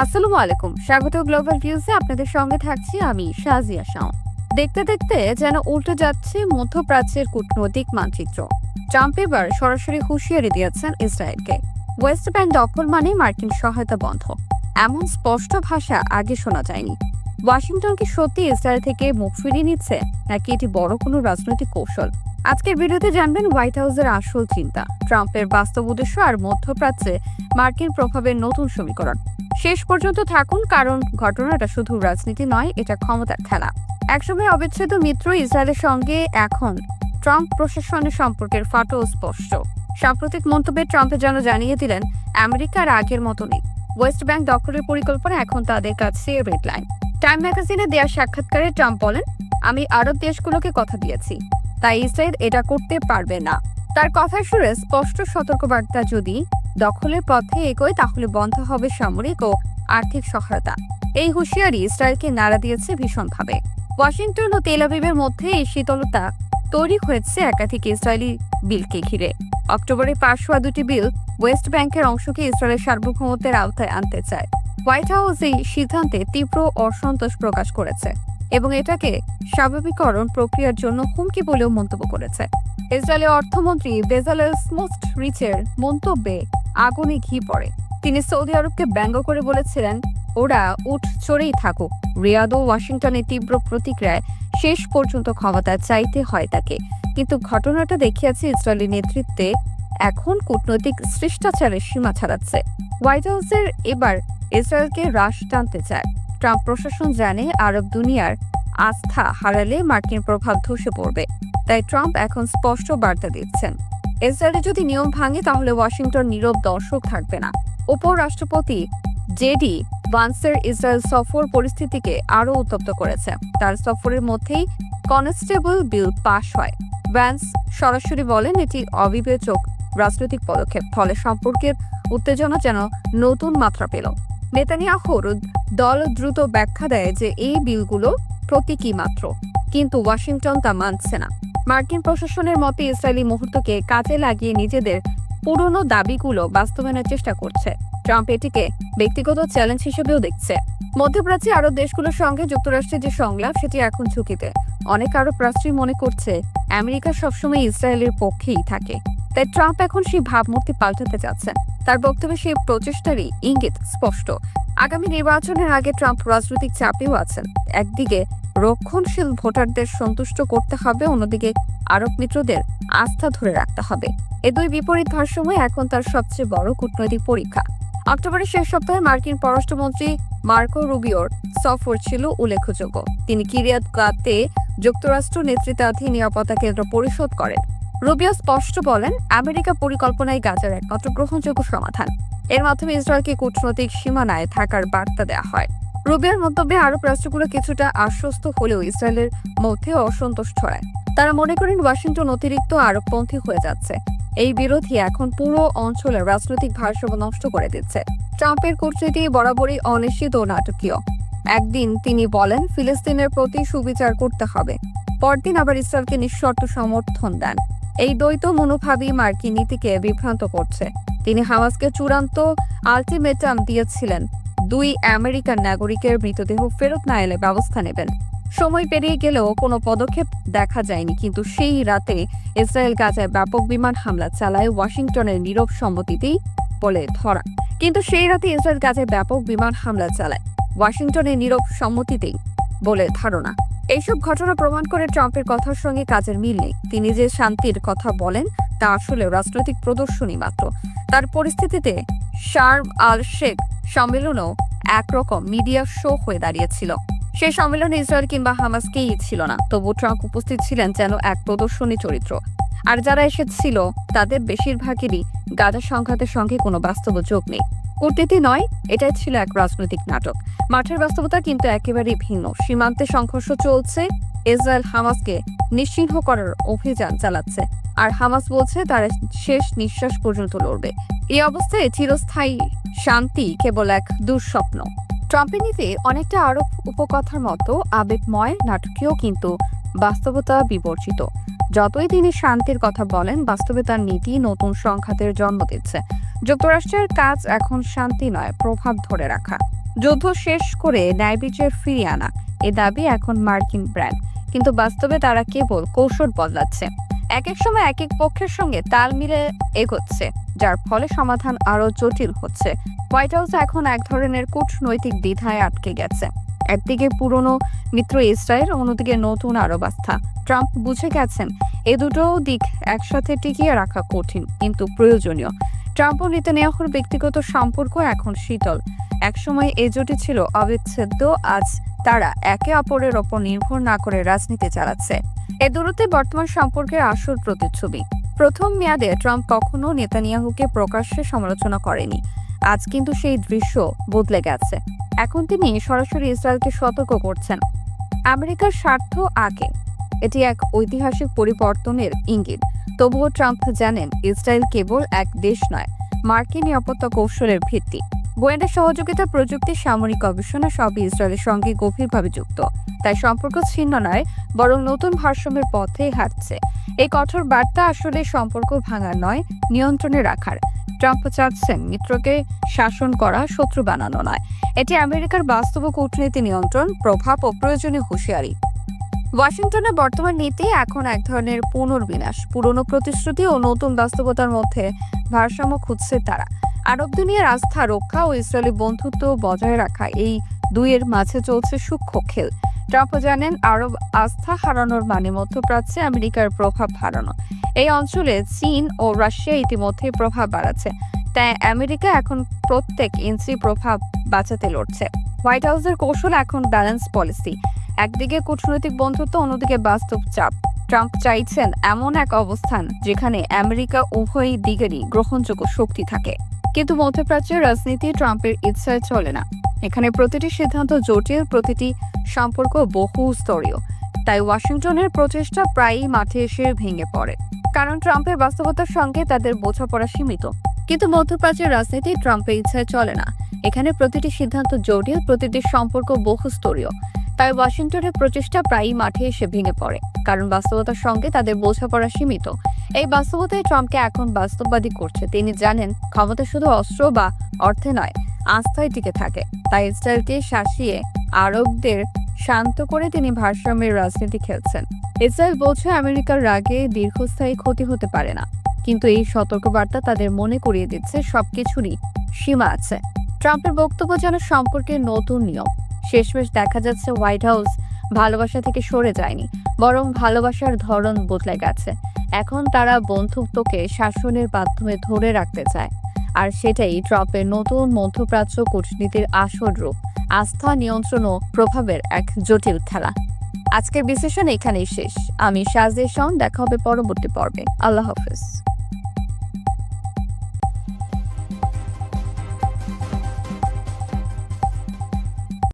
আসসালামু আলাইকুম। স্বাগত গ্লোবাল ভিউজে আপনাদের সঙ্গে থাকছি আমি শাজিয়া শাওন দেখতে দেখতে যেন উল্টে যাচ্ছে মধ্যপ্রাচ্যের কূটনৈতিক মানচিত্র। ট্রাম্প এবার সরাসরি হুঁশিয়ারি দিয়েছেন ইসরায়েলকে। ওয়েস্ট ব্যাংক দখল মানে মার্কিন সহায়তা বন্ধ। এমন স্পষ্ট ভাষা আগে শোনা যায়নি। ওয়াশিংটন কি সত্যি ইসরায়েল থেকে মুখ ফিরিয়ে নিচ্ছে, নাকি এটি বড় কোনো রাজনৈতিক কৌশল? আজকের ভিডিওতে জানবেন হোয়াইট হাউসের আসল চিন্তা, ট্রাম্পের বাস্তব উদ্দেশ্য আর মধ্যপ্রাচ্যে মার্কিন প্রভাবের নতুন সমীকরণ। শেষ পর্যন্ত থাকুন, কারণ ঘটনাটা শুধু রাজনীতি নয়, এটা ক্ষমতার খেলা। একসময় অবিচ্ছেদ্য মিত্র ইসরায়েলের সঙ্গে, এখন ট্রাম্প প্রশাসনের সম্পর্কের ফাটল স্পষ্ট। সাম্প্রতিক মন্তব্যে ট্রাম্পে যেন জানিয়ে দিলেন, আমেরিকার আগের মতো নেই ওয়েস্ট ব্যাংক দখলের পরিকল্পনা এখন তাদের কাছে রেড লাইন। টাইম ম্যাগাজিনে দেওয়া সাক্ষাৎকারে ট্রাম্প বলেন, আমি আরব দেশগুলোকে কথা দিয়েছি। তাই ইসরায়েল এটা করতে পারবে না। তার কথার সুরে স্পষ্ট সতর্কবার্তা যদি দখলের পথে এগোয়, তাহলে বন্ধ হবে সামরিক ও আর্থিক সহায়তা। এই হুঁশিয়ারি ইসরায়েলকে নাড়া দিয়েছে ভীষণভাবে। ওয়াশিংটন ও তেল আবিবের মধ্যে এই শীতলতা তৈরি হয়েছে একাধিক ইসরায়েলি বিলকে ঘিরে। অক্টোবরে পাশ হওয়া দুটি বিল ওয়েস্ট ব্যাংকের অংশকে ইসরায়েলের সার্বভৌমত্বের আওতায় আনতে চায়। হোয়াইট হাউস এই সিদ্ধান্তে তীব্র অসন্তোষ প্রকাশ করেছে। এবং এটাকে স্বাভাবিকরণ প্রক্রিয়ার জন্য হুমকি বলেও মন্তব্য করেছে। ইসরায়েলের অর্থমন্ত্রী বেজালেল স্মোস্ট রিচের মন্তব্যে আগুনে ঘি পড়ে। তিনি সৌদি আরবকে ব্যঙ্গ করে বলেছিলেন, ওরা উঠ চড়েই থাকুক। রিয়াদ ও ওয়াশিংটনের তীব্র প্রতিক্রিয়ায় শেষ পর্যন্ত ক্ষমতা চাইতে হয় তাকে। কিন্তু ঘটনাটা দেখিয়েছে ইসরায়েলি নেতৃত্বে এখন কূটনৈতিক শিষ্টাচারের সীমা ছাড়াচ্ছে। হোয়াইট হাউসের এবার ইসরায়েলকে হ্রাস টানতে চায়। ট্রাম্প প্রশাসন জানে আরব দুনিয়ার আস্থা হারালে মার্কিন প্রভাব ধসে পড়বে। তাই ট্রাম্প এখন স্পষ্ট বার্তা দিচ্ছেন। ইসরায়েলে যদি নিয়ম ভাঙে, তাহলে ওয়াশিংটন নীরব দর্শক থাকবে না। উপরাষ্ট্রপতি জেডি ভান্সের ইসরায়েল সফর পরিস্থিতিকে আরও উত্তপ্ত করেছে। তার সফরের মধ্যেই কনস্টেবল বিল পাশ হয়। ভ্যান্স সরাসরি বলেন, এটি অবিবেচক রাজনৈতিক পদক্ষেপ। ফলে সম্পর্কের উত্তেজনা যেন নতুন মাত্রা পেল। নেতানিয়াহুর দল দ্রুত ব্যাখ্যা দেয় যে এই বিলগুলো প্রতীকী মাত্র, কিন্তু ওয়াশিংটন তা মানছে না। মার্কিন প্রশাসনের মতে ইসরায়েলি মুহূর্তকে কাজে লাগিয়ে নিজেদের পুরনো দাবিগুলো বাস্তবায়নের চেষ্টা করছে। ট্রাম্প এটিকে ব্যক্তিগত চ্যালেঞ্জ হিসেবেও দেখছে। মধ্যপ্রাচ্যে আরব দেশগুলোর সঙ্গে যুক্তরাষ্ট্রের যে সংলাপ, সেটি এখন ঝুঁকিতে। অনেক আরব রাষ্ট্রই মনে করছে, আমেরিকা সবসময় ইসরায়েলের পক্ষেই থাকে। তাই ট্রাম্প এখন সেই ভাবমূর্তি পাল্টাতে যাচ্ছেন। তার বক্তব্যে সেই প্রচেষ্টারই ইঙ্গিত স্পষ্ট। আগামী নির্বাচনের আগে ট্রাম্প রাজনৈতিক চাপেও আছেন। একদিকে রক্ষণশীল ভোটারদের সন্তুষ্ট করতে হবে, অন্যদিকে আরব মিত্রদের আস্থা ধরে রাখতে হবে। এ দুই বিপরীত ভারসাম্য এখন তার সবচেয়ে বড় কূটনৈতিক পরীক্ষা। অক্টোবরের শেষ সপ্তাহে মার্কিন পররাষ্ট্রমন্ত্রী মার্কো রুবিওর সফর ছিল উল্লেখযোগ্য। তিনি কিরিয়াত গাতে যুক্তরাষ্ট্র নেতৃত্বাধীন নিরাপত্তা কেন্দ্র পরিশোধ করেন। রুবিও স্পষ্ট বলেন, আমেরিকা পরিকল্পনাই গাজার একমাত্র গ্রহণযোগ্য সমাধান। এর মাধ্যমে ইসরায়েলকে কূটনৈতিক সীমানায় থাকার বার্তা দেওয়া হয়। রুবিয়ার মন্তব্যে আরব রাষ্ট্রগুলো কিছুটা আশ্বস্ত হলেও ইসরায়েলের মধ্যে অসন্তোষ ছড়ায়। তারা মনে করেন ওয়াশিংটন অতিরিক্ত আরবপন্থী হয়ে যাচ্ছে। এই বিরোধী এখন পুরো অঞ্চলের রাজনৈতিক ভারসাম্য নষ্ট করে দিচ্ছে। ট্রাম্পের কূটনীতি বরাবরই অনিশ্চিত ও নাটকীয়। একদিন তিনি বলেন, ফিলিস্তিনের প্রতি সুবিচার করতে হবে। পরদিন আবার ইসরায়েলকে নিঃশর্ত সমর্থন দেন। এই দ্বৈত মনোভাবই মার্কিন নীতিকে বিভ্রান্ত করছে। তিনি হামাসকে চূড়ান্ত আলটিমেটাম দিয়েছিলেন, দুই আমেরিকান নাগরিকের মৃতদেহ ফেরত না এলে ব্যবস্থা নেবেন। সময় পেরিয়ে গেলেও কোনো পদক্ষেপ দেখা যায়নি, কিন্তু সেই রাতে ইসরায়েল গাজায় ব্যাপক বিমান হামলা চালায় ওয়াশিংটনের নীরব সম্মতিতেই বলে ধরা। কিন্তু সেই রাতে ইসরায়েল গাজায় ব্যাপক বিমান হামলা চালায়, ওয়াশিংটনের নীরব সম্মতিতেই। বলে ধারণা। এইসব ঘটনা প্রমাণ করে ট্রাম্পের কথার সঙ্গে কাজের মিল নেই। তিনি যে শান্তির কথা বলেন, তা আসলে রাজনৈতিক প্রদর্শনী মাত্র। তার পরিস্থিতিতে শার্ম আল শেখ সম্মেলনও একরকম মিডিয়া শো হয়ে দাঁড়িয়েছিল। সেই সম্মেলনে ইসরায়েল কিংবা হামাসকেই ছিল না, তবু ট্রাম্প উপস্থিত ছিলেন যেন এক প্রদর্শনী চরিত্র। আর যারা এসেছিল, তাদের বেশিরভাগেরই গাজা সংঘাতের সঙ্গে কোনো বাস্তব যোগ নেই। কূটনীতি নয়, এটাই ছিল এক রাজনৈতিক নাটক। মাঠের বাস্তবতা কিন্তু একেবারেই ভিন্ন। সীমান্তে সংঘর্ষ চলছে, ইসরায়েল হামাসকে নিশ্চিহ্ন করার অভিযান চালাচ্ছে। আর হামাস বলছে তারা শেষ নিঃশ্বাস পর্যন্ত লড়বে। এই অবস্থায় চিরস্থায়ী শান্তি কেবল এক দুঃস্বপ্ন। ট্রাম্পের নীতি অনেকটা আরব উপকথার মতো আবেগময়, নাটকীয় কিন্তু বাস্তবতা বিবর্জিত। যতই তিনি শান্তির কথা বলেন, বাস্তবে তার নীতি নতুন সংঘাতের জন্ম দিচ্ছে। যুক্তরাষ্ট্রের কাজ এখন শান্তি নয়, প্রভাব ধরে রাখা। যুদ্ধ শেষ করে ন্যায় বিচার ফিরিয়ে আনা, এ দাবি এখন মার্কিন ব্র্যান্ড। কিন্তু বাস্তবে তারা কেবল কৌশল বদলাচ্ছে। এক এক সময় এক এক পক্ষের সঙ্গে তাল মিলে এগোচ্ছে, যার ফলে সমাধান আরও জটিল হচ্ছে। হোয়াইট হাউস এখন এক ধরনের কূটনৈতিক দ্বিধায় আটকে গেছে। একদিকে পুরনো মিত্র ইসরায়েল, অন্যদিকে নতুন আরব আস্থা। ট্রাম্প বুঝে গেছেন, এ দুটো দিক একসাথে টিকিয়ে রাখা কঠিন, কিন্তু প্রয়োজনীয়। ট্রাম্প ও নেতানিয়াহুর ব্যক্তিগত সম্পর্ক এখন শীতল। একসময় এ জোটে ছিল অবিচ্ছেদ্য, আজ তারা একে অপরের ওপর নির্ভর না করে রাজনীতি চালাচ্ছে। এ দূরত্বে বর্তমান সম্পর্কের আসল প্রতিচ্ছবি। প্রথম মেয়াদে ট্রাম্প কখনো নেতানিয়াহুকে প্রকাশ্যে সমালোচনা করেনি। আজ কিন্তু সেই দৃশ্য বদলে গেছে। এখন তিনি সরাসরি ইসরায়েলকে সতর্ক করছেন। আমেরিকার স্বার্থ আগে। এটি এক ঐতিহাসিক পরিবর্তনের ইঙ্গিত। তবুও ট্রাম্প জানেন, ইসরায়েল কেবল এক দেশ নয়, মার্কিন নিরাপত্তা কৌশলের ভিত্তি। গোয়েন্দা সহযোগিতা, প্রযুক্তি, সামরিক গবেষণা সবই ইসরায়েলের সঙ্গে গভীরভাবে যুক্ত। তাই সম্পর্ক ছিন্ন নয়, বরং নতুন ভারসাম্যের পথে হাঁটছে। এই কঠোর বার্তা আসলে সম্পর্ক ভাঙা নয়, নিয়ন্ত্রণে রাখার। ট্রাম্প চাচ্ছেন মিত্রকে শাসন করা, শত্রু বানানো নয়। এটি আমেরিকার বাস্তব কূটনীতি নিয়ন্ত্রণ, প্রভাব ও প্রয়োজনীয় হুঁশিয়ারি। ওয়াশিংটনের বর্তমান নীতি এখন এক ধরনের পুনর্বিনাশ। পুরনো প্রতিশ্রুতি ও নতুন বাস্তবতার মধ্যে ভারসাম্য খুঁজছে তারা। আরব দুনিয়ার আস্থা রক্ষা ও ইসরায়েলি বন্ধুত্ব বজায় রাখা এই দুইয়ের মাঝে চলছে সূক্ষ্ম খেল। ট্রাম্প জানেন, আরব আস্থা হারানোর মানে মধ্যপ্রাচ্যে আমেরিকার প্রভাব হারানো। এই অঞ্চলে চীন ও রাশিয়া ইতিমধ্যে প্রভাব বাড়াচ্ছে। তাই আমেরিকা এখন প্রত্যেক ইঞ্চি প্রভাব বাঁচাতে লড়ছে। হোয়াইট হাউসের কৌশল এখন ব্যালেন্স পলিসি। একদিকে কূটনৈতিক বন্ধুত্ব, অন্যদিকে বাস্তব চাপ। ট্রাম্প চাইছেন এমন এক অবস্থান যেখানে আমেরিকা উভয় দিকেরই গ্রহণযোগ্য শক্তি থাকে। কিন্তু মধ্যপ্রাচ্যের রাজনীতি ট্রাম্পের ইচ্ছায় চলে না। এখানে প্রতিটি সিদ্ধান্ত জটিল, প্রতিটি সম্পর্ক বহু স্তরীয় তাই ওয়াশিংটনের প্রচেষ্টা প্রায়ই মাঠে এসে ভেঙে পড়ে। কারণ ট্রাম্পের বাস্তবতার সঙ্গে তাদের বোঝাপড়া সীমিত। কিন্তু মধ্যপ্রাচ্যের রাজনীতি ট্রাম্পের ইচ্ছায় চলে না। এখানে প্রতিটি সিদ্ধান্ত জটিল, প্রতিটি সম্পর্ক বহুস্তরীয়। তাই ওয়াশিংটনের প্রচেষ্টা প্রায়ই মাঠে এসে ভেঙে পড়ে, কারণ বাস্তবতার সঙ্গে তাদের বোঝাপড়া সীমিত। এই বাস্তবতায় ট্রাম্পকে এখন বাস্তববাদী করছে। তিনি জানেন, ক্ষমতা শুধু অস্ত্র বা অর্থে নয়, আস্থায় টিকে থাকে। তাই ইসরায়েলকে শাসিয়ে আরবদের শান্ত করে তিনি ভারসাম্যের রাজনীতি খেলছেন। ইসরায়েল বলছে, আমেরিকার রাগে দীর্ঘস্থায়ী ক্ষতি হতে পারে না। কিন্তু এই সতর্কবার্তা তাদের মনে করিয়ে দিচ্ছে, সবকিছুরই সীমা আছে। ট্রাম্পের বক্তব্য যেন সম্পর্কের নতুন নিয়ম। শেষমেশ দেখা যাচ্ছে হোয়াইট হাউস ভালোবাসা থেকে সরে যায়নি, বরং ভালোবাসার ধরন বদলে গেছে। এখন তারা বন্ধুত্বকে শাসনের মাধ্যমে ধরে রাখতে চায়। আর সেটাই ট্রাম্পের নতুন মধ্যপ্রাচ্য কূটনীতির আসল রূপ, আস্থা নিয়ন্ত্রণ ও প্রভাবের এক জটিল খেলা। আজকের বিশ্লেষণ এখানেই শেষ। আমি সাজেশন দেখা হবে পরবর্তী পর্বে। আল্লাহ হাফেজ।